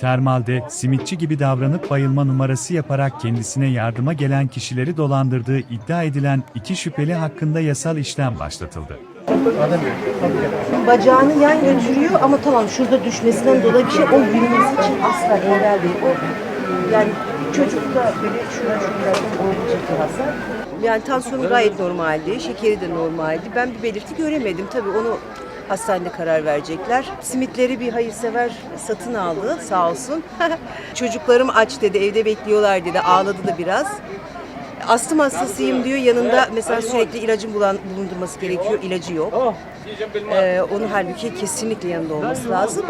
Termalde simitçi gibi davranıp bayılma numarası yaparak kendisine yardıma gelen kişileri dolandırdığı iddia edilen iki şüpheli hakkında yasal işlem başlatıldı. Bacağını yan götürüyor ama tamam şurada düşmesinden dolayı bir şey o yürümesi için asla engel değil. O yani çocukta böyle şuna şuradan olabilecek bir hasar. Yani tansiyonu gayet normaldi, şekeri de normaldi. Ben bir belirti göremedim. Tabii onu hastanede karar verecekler. Simitleri bir hayırsever satın aldı sağ olsun. Çocuklarım aç dedi, evde bekliyorlar dedi. Ağladı da biraz. Astım hastasıyım diyor. Yanında mesela sürekli ilacın bulan, bulundurması gerekiyor. İlacı yok. Ee, onun halbuki kesinlikle yanında olması lazım.